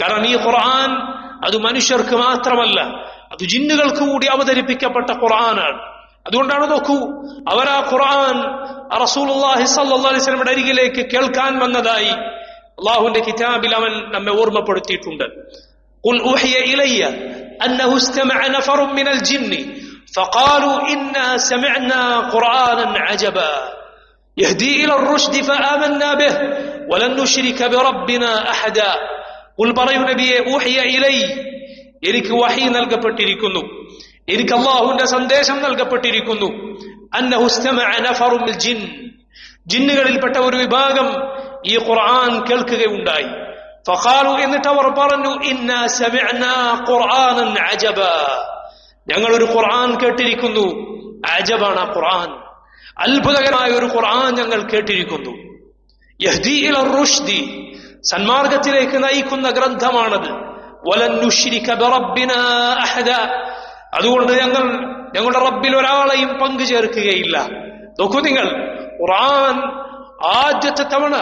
കാരണം ഈ ഖുർആൻ അത് മനുഷ്യർക്ക് മാത്രമല്ല അത് ജിന്നുകൾക്ക് കൂടി അവതരിപ്പിക്കപ്പെട്ട ഖുർആനാണ് അതുകൊണ്ടാണ് നോക്കൂ അവർ ആ ഖുർആൻ റസൂലുള്ളാഹി സ്വല്ലല്ലാഹി അലൈഹി വസല്ലമയുടെ അരികിലേക്ക് കേൾക്കാൻ വന്നതായി അള്ളാഹുവിന്റെ കിതാബിൽ അവൻ നമ്മെ ഓർമ്മപ്പെടുത്തിയിട്ടുണ്ട് قل أوحي إلي أنه استمع نفر من الجن فقالوا إنا سمعنا قرآنا عجبا يهدي إلى الرشد فآمنا به ولن نشرك بربنا أحدا എനിക്ക് വഹി നൽകപ്പെട്ടിരിക്കുന്നു. എനിക്ക് അള്ളാഹുവിന്റെ സന്ദേശം നൽകപ്പെട്ടിരിക്കുന്നു. ജിൻ. ജിന്നുകളിൽപ്പെട്ട ഒരു വിഭാഗം ഈ ഖുർആൻ കേൾക്കുകയുണ്ടായി. ഫഖാലു എന്നിട്ട് അവർ പറഞ്ഞു അജബ. ഞങ്ങൾ ഒരു ഖുർആൻ കേട്ടിരിക്കുന്നു. അജബാണ് ആ ഖുർആൻ. അത്ഭുതകരമായ ഒരു ഖുർആൻ ഞങ്ങൾ കേട്ടിരിക്കുന്നു. റുഷ്ദി. സന്മാർഗത്തിലേക്ക് നയിക്കുന്ന ഗ്രന്ഥമാണത്. അതുകൊണ്ട് ഞങ്ങൾ ഞങ്ങളുടെ റബ്ബിൽ ഒരാളെയും പങ്കു ചേർക്കുകയില്ല നോക്കൂ നിങ്ങൾ ഖുർആൻ ആദ്യത്തെ തവണ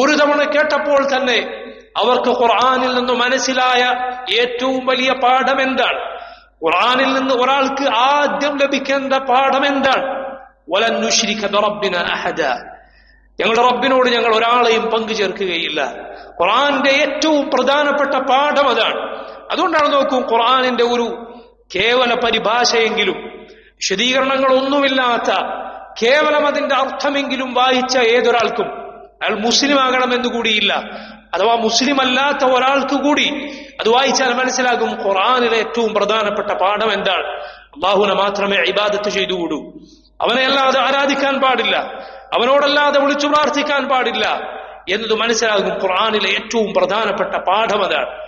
ഒരു തവണ കേട്ടപ്പോൾ തന്നെ അവർക്ക് ഖുർആനിൽ നിന്ന് മനസ്സിലായ ഏറ്റവും വലിയ പാഠം എന്താണ്? ഖുർആനിൽ നിന്ന് ഒരാൾക്ക് ആദ്യം ലഭിക്കേണ്ട പാഠം എന്താണ്? ഞങ്ങളുടെ റബ്ബിനോട് ഞങ്ങൾ ഒരാളെയും പങ്കു ചേർക്കുകയില്ല ഖുറാന്റെ ഏറ്റവും പ്രധാനപ്പെട്ട പാഠം അതാണ്. അതുകൊണ്ടാണ് നോക്കൂ ഖുറാനിന്റെ ഒരു കേവല പരിഭാഷയെങ്കിലും വിശദീകരണങ്ങളൊന്നുമില്ലാത്ത കേവലം അതിന്റെ അർത്ഥമെങ്കിലും വായിച്ച ഏതൊരാൾക്കും അയാൾ മുസ്ലിം ആകണമെന്ന് കൂടിയില്ല. അഥവാ മുസ്ലിം അല്ലാത്ത ഒരാൾക്ക് കൂടി അത് വായിച്ചാൽ മനസ്സിലാകും ഖുറാനിലെ ഏറ്റവും പ്രധാനപ്പെട്ട പാഠം എന്താണ്. അള്ളാഹുനെ മാത്രമേ ഇബാദത്ത് ചെയ്തുകൂടൂ. അവനെ അല്ലാതെ ആരാധിക്കാൻ പാടില്ല. അവനോടല്ലാതെ വിളിച്ചു പ്രാർത്ഥിക്കാൻ പാടില്ല എന്നത് മനസ്സിലാകും ഖുർആനിലെ ഏറ്റവും പ്രധാനപ്പെട്ട പാഠം അതാണ്.